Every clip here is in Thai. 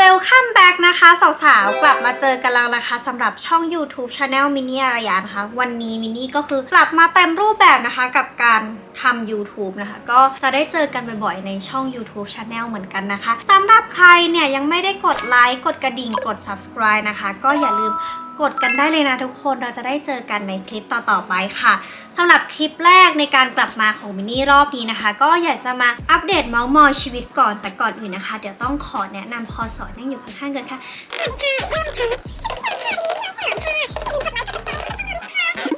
สาวๆ กลับมาเจอกันแล้วนะคะสำหรับช่อง YouTube Channel มินี่อารยานะคะ วันนี้มินี่ก็คือกลับมาเต็มรูปแบบนะคะกับการทำ YouTube นะคะ ก็จะได้เจอกันบ่อยๆ ในช่อง YouTube Channel เหมือนกันนะคะสำหรับใครเนี่ยยังไม่ได้กดไลค์กดกระดิ่งกด subscribe นะคะ ก็อย่าลืม กดกันได้เลยนะทุกคนเราจะได้เจอกันในคลิปต่อๆไปค่ะสำหรับคลิปแรกในการกลับมาของมินนี่รอบนี้นะคะ ก็อยากจะมาอัปเดตเมาส์มอยชีวิตก่อนแต่ก่อนอื่นนะคะ เดี๋ยวต้องขอแนะนำพอสอนนั่งอยู่ข้างๆกันค่ะ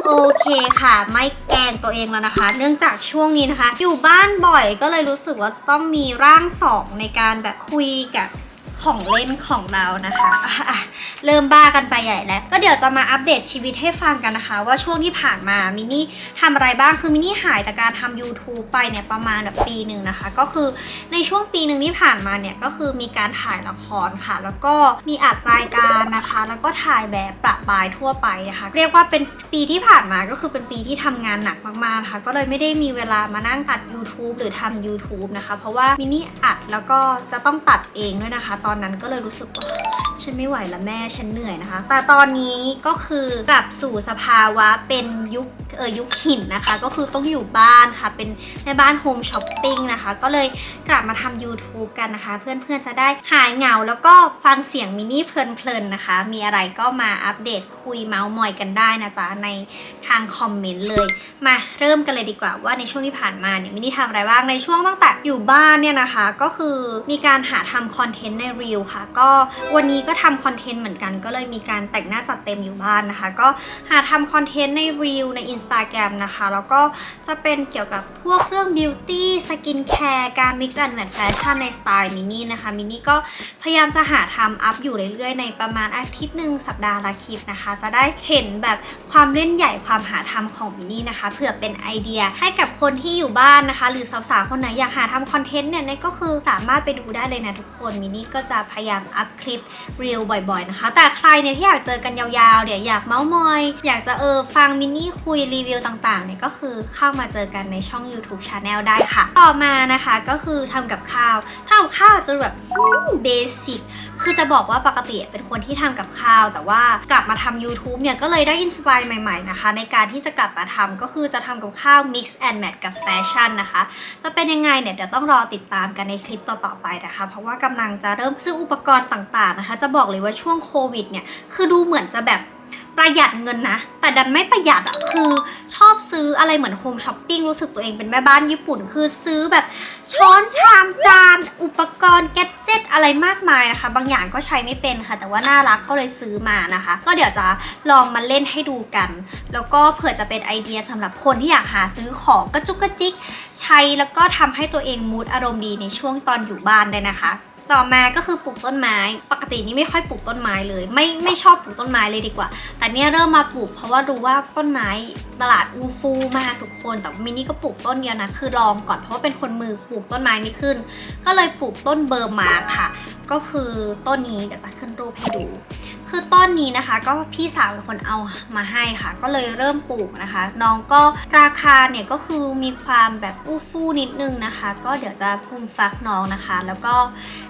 โอเคค่ะ ไม่แกล้งตัวเองแล้วนะคะ เนื่องจากช่วงนี้นะคะ อยู่บ้านบ่อยก็เลยรู้สึกว่าจะต้องมีร่างสองในการแบบคุยกับ ของเล่นของเรานะคะะเริ่มบ้ากันไปใหญ่แล้ว ก็เดี๋ยวจะมาอัปเดตชีวิตให้ฟังกันนะคะ ว่าช่วงที่ผ่านมามินนี่ทำอะไรบ้างคือมินนี่หายจากการทำ YouTube ไปเนี่ยประมาณแบบปีหนึ่งนะคะ ก็คือในช่วงปีหนึ่งที่ผ่านมาเนี่ยก็คือมีการถ่ายละครค่ะ แล้วก็มีอัดรายการนะคะ แล้วก็ถ่ายแบบประปายทั่วไปนะคะ เรียกว่าเป็นปีที่ผ่านมาก็คือเป็นปีที่ทำงานหนักมากๆนะคะก็เลยไม่ได้มีเวลามานั่งอัด YouTube หรือทำ YouTube นะคะ เพราะว่ามินนี่อัดแล้วก็จะต้องตัดเองด้วยนะคะตอนอนั้นก็เลยรู้สึกว่าฉันไม่ไหวละแม่ฉันเหนื่อยนะคะ แต่ตอนนี้ก็คือกลับสู่สภาวะเป็นยุค เออยุคหินนะคะ ก็คือต้องอยู่บ้านค่ะ เป็นแม่บ้านโฮมช้อปปิ้งนะคะ ก็เลยกลับมาทำ YouTube กันนะคะ เพื่อนๆจะได้หายเหงา แล้วก็ฟังเสียงมินี่เพลินๆนะคะ มีอะไรก็มาอัปเดตคุยเมาส์มอยกันได้นะจ๊ะในทางคอมเมนต์เลย มาเริ่มกันเลยดีกว่าว่าในช่วงที่ผ่านมาเนี่ยมินี่ทำอะไรบ้างในช่วงตั้งแต่อยู่บ้านเนี่ยนะคะ ก็คือมีการหาทำคอนเทนต์ในรีลค่ะ ก็วันนี้ก็ทำคอนเทนต์เหมือนกัน ก็เลยมีการแต่งหน้าจัดเต็มอยู่บ้านนะคะ ก็หาทำคอนเทนต์ในรีลใน Instagram นะคะ แล้วก็จะเป็นเกี่ยวกับพวกเรื่องบิวตี้สกินแคร์การ mix and match แฟชั่นในสไตล์มินี่นะคะมินี่ก็พยายามจะหาทำอัพอยู่เรื่อยๆ ในประมาณอาทิตย์หนึ่งสัปดาห์ละคลิปนะคะ จะได้เห็นแบบความเล่นใหญ่ความหาทำของมินี่นะคะเผื่อเป็นไอเดียให้กับคนที่อยู่บ้านนะคะ หรือสาวๆคนไหนอยากหาทำคอนเทนต์เนี่ยก็คือสามารถไปดูได้เลยนะทุกคนมินี่ก็จะพยายามอัพคลิปเรียลบ่อยๆนะคะ แต่ใครเนี่ยที่อยากเจอกันยาวๆเนี่ยวอยากเมาส์มอย อยากจะเออฟังมินนี่คุยรีวิวต่างๆเนี่ยก็คือเข้ามาเจอกันในช่อง YouTube Channel ได้ค่ะ ต่อมานะคะก็คือทำกับข้าวทำกับข้าวจะแบบเบสิกคือจะบอกว่าปกติเป็นคนที่ทำกับข้าว แต่ว่ากลับมาทำ YouTube เนี่ยก็เลยได้อินสปายใหม่ๆนะคะ ในการที่จะกลับมาทำก็คือจะทำกับข้าว mix and match กับแฟชั่นนะคะ จะเป็นยังไงเนี่ยเดี๋ยวต้องรอติดตามกันในคลิปต่อๆไปนะคะ เพราะว่ากำลังจะเริ่มซื้ออุปกรณ์ต่างๆนะคะ จะบอกเลยว่าช่วงโควิดเนี่ยคือดูเหมือนจะแบบ ประหยัดเงินนะ แต่ดันไม่ประหยัดอะคือชอบซื้ออะไรเหมือนโฮมช้อปปิ้งรู้สึกตัวเองเป็นแม่บ้านญี่ปุ่น คือซื้อแบบช้อนชามจาน อุปกรณ์แกดเจิตอะไรมากมายนะคะ บางอย่างก็ใช้ไม่เป็นค่ะ แต่ว่าน่ารักก็เลยซื้อมานะคะ ก็เดี๋ยวจะลองมาเล่นให้ดูกัน แล้วก็เผื่อจะเป็นไอเดียสำหรับคนที่อยากหาซื้อของกระจุกกระจิกใช้แล้วก็ทำให้ตัวเองมูดอารมณ์ดีในช่วงตอนอยู่บ้านเลยนะคะ ต่อมาก็คือปลูกต้นไม้ ปกตินี่ไม่ค่อยปลูกต้นไม้เลย ไม่ไม่ชอบปลูกต้นไม้เลยดีกว่า แต่เนี่ยเริ่มมาปลูกเพราะว่ารู้ว่าต้นไม้ตลาดอูฟูมากทุกคนแต่มินนี่ก็ปลูกต้นเดียวนะคือลองก่อนเพราะว่าเป็นคนมือปลูกต้นไม้ไม่ขึ้น ก็เลยปลูกต้นเบอร์มาค่ะ ก็คือต้นนี้เดี๋ยวจะขึ้นรูปให้ดู คือต้นนี้นะคะ ก็พี่สาวเป็นคนเอามาให้ค่ะ ก็เลยเริ่มปลูกนะคะ น้องก็ราคาเนี่ยก็คือมีความแบบอู้ฟู่นิดนึงนะคะ ก็เดี๋ยวจะฟูมฟักน้องนะคะ แล้วก็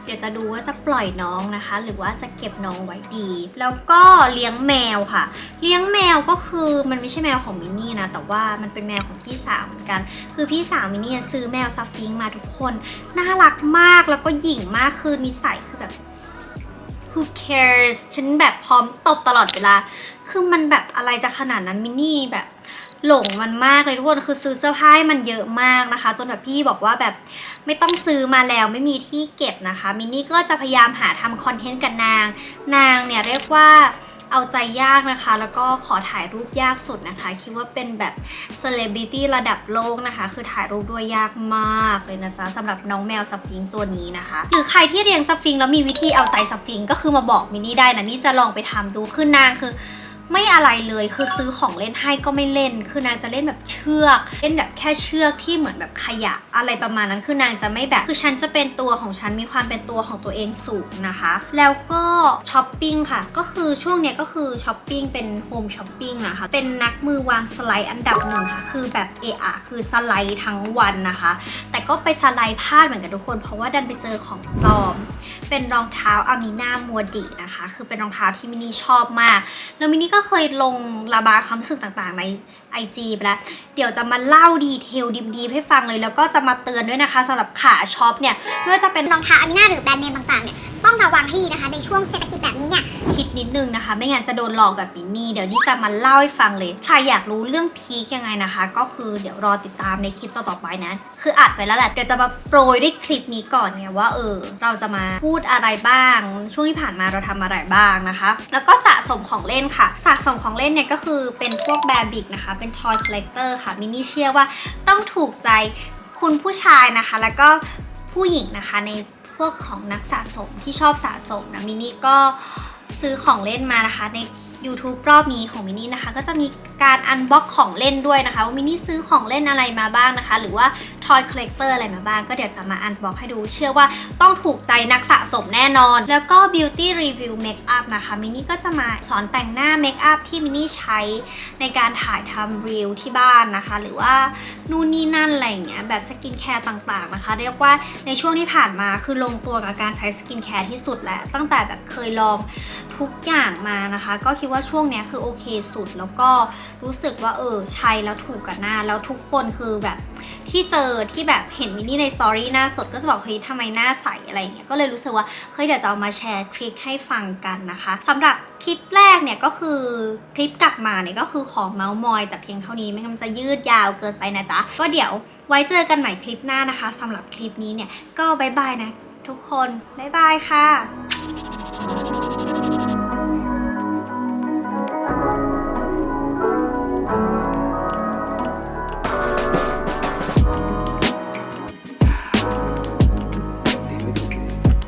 เดี๋ยวจะดูว่าจะปล่อยน้องนะคะ หรือว่าจะเก็บน้องไว้ดี แล้วก็เลี้ยงแมวค่ะ เลี้ยงแมวก็คือมันไม่ใช่แมวของมินนี่นะ แต่ว่ามันเป็นแมวของพี่สาวเหมือนกัน คือพี่สาวมินนี่ซื้อแมวซัฟฟิงค์มาทุกคน น่ารักมากแล้วก็หยิ่งมากคือนิสัยคือแบบ who cares ฉันแบบพร้อมตบตลอดเวลา คือมันแบบอะไรจะขนาดนั้นมินนี่แบบหลงมันมากเลยทุกคนคือซื้อเสื้อผ้าให้มันเยอะมากนะคะ จนแบบพี่บอกว่าแบบไม่ต้องซื้อมาแล้วไม่มีที่เก็บนะคะมินนี่ก็จะพยายามหาทำคอนเทนต์กับนาง นางเนี่ยเรียกว่า เอาใจยากนะคะ แล้วก็ขอถ่ายรูปยากสุดนะคะ คิดว่าเป็นแบบเซเลบริตี้ระดับโลกนะคะ คือถ่ายรูปด้วยยากมากเลยนะจ๊ะสำหรับน้องแมวสฟิงค์ตัวนี้นะคะ หรือใครที่เลี้ยงสฟิงค์แล้วมีวิธีเอาใจสฟิงค์ก็คือมาบอกมินนี่ได้นะนี่จะลองไปทำดูคือนางคือ ไม่อะไรเลยคือซื้อของเล่นให้ก็ไม่เล่น คือนางจะเล่นแบบเชือก เล่นแบบแค่เชือกที่เหมือนแบบขยะอะไรประมาณนั้นคือนางจะไม่แบบคือฉันจะเป็นตัวของฉันมีความเป็นตัวของตัวเองสูงนะคะ แล้วก็ช้อปปิ้งค่ะก็คือช่วงเนี้ยก็คือช้อปปิ้งเป็นโฮมช้อปปิ้งนะคะเป็นนักมือวางสไลด์อันดับหนึ่งค่ะคือแบบเอะอะคือสไลด์ทั้งวันนะคะ แต่ก็ไปสไลด์พลาดเหมือนกันทุกคน เพราะว่าดันไปเจอของปลอม เป็นรองเท้าอามิน่ามัวดินะคะ คือเป็นรองเท้าที่มินี่ชอบมากแล้วมินนี่ก็เคยลงระบายความรู้สึกต่างๆ ใน IG ไปแล้ว เดี๋ยวจะมาเล่าดีเทลดีๆให้ฟังเลย แล้วก็จะมาเตือนด้วยนะคะสำหรับขาช็อปเนี่ยไม่ว่าจะเป็นรองเท้าอามิน่าหรือแบรนด์เนมต่างๆเนี่ยต้องระวังให้ดีนะคะในช่วงเศรษฐกิจแบบนี้เนี่ยคิดนิดนึงนะคะ ไม่งั้นจะโดนหลอกแบบมินนี่เดี๋ยวนี่จะมาเล่าให้ฟังเลยใครอยากรู้เรื่องพีคยังไงนะคะ ก็คือเดี๋ยวรอติดตามในคลิปต่อๆไปนะคืออัดไปแล้วแหละเดี๋ยวจะมาโปรยด้วยคลิปนี้ก่อนเนี่ยว่าเออเราจะมาพูดอะไรบ้าง ช่วงที่ผ่านมาเราทำอะไรบ้างนะคะ แล้วก็สะสมของเล่นค่ะสะสมของเล่นเนี่ยก็คือเป็นพวกแบบิกนะคะ เป็น toy collector ค่ะ มินนี่เชื่อว่าต้องถูกใจคุณผู้ชายนะคะ แล้วก็ผู้หญิงนะคะในพวกของนักสะสมที่ชอบสะสมนะมินนี่ก็ซื้อของเล่นมานะคะใน YouTube รอบนี้ของมินนี่นะคะ ก็จะมี การอันบ็อกของเล่นด้วยนะคะว่ามินี่ซื้อของเล่นอะไรมาบ้างนะคะ หรือว่า Toy Collector อะไรมาบ้าง ก็เดี๋ยวจะมาอันบ็อกให้ดู เชื่อว่าต้องถูกใจนักสะสมแน่นอน แล้วก็ Beauty Review Makeup นะคะมินี่ก็จะมาสอนแต่งหน้าเมคอัพที่มินี่ใช้ในการถ่ายทำรีวที่บ้านนะคะ หรือว่านู่นนี่นั่นอะไรอย่างเงี้ยแบบสกินแคร์ต่างๆนะคะ เรียกว่าในช่วงที่ผ่านมาคือลงตัวกับการใช้สกินแคร์ที่สุดแล้วตั้งแต่แบบเคยลองทุกอย่างมานะคะ ก็คิดว่าช่วงนี้คือโอเคสุดแล้วก็รู้สึกว่าเออใช้แล้วถูกกับหน้า แล้วทุกคนคือแบบที่เจอที่แบบเห็นมินนี่ในสตอรี่หน้าสดก็จะบอกเฮ้ยทำไมหน้าใสอะไรอย่างเงี้ยก็เลยรู้สึกว่าเฮ้ยเดี๋ยวจะเอามาแชร์ทริคให้ฟังกันนะคะสำหรับคลิปแรกเนี่ยก็คือคลิปกลับมาเนี่ยก็คือของเมาส์มอย แต่เพียงเท่านี้ไม่งั้นมันจะยืดยาวเกินไปนะจ๊ะก็เดี๋ยวไว้เจอกันใหม่คลิปหน้านะคะสำหรับคลิปนี้เนี่ยก็บายบายนะทุกคนบายบายค่ะ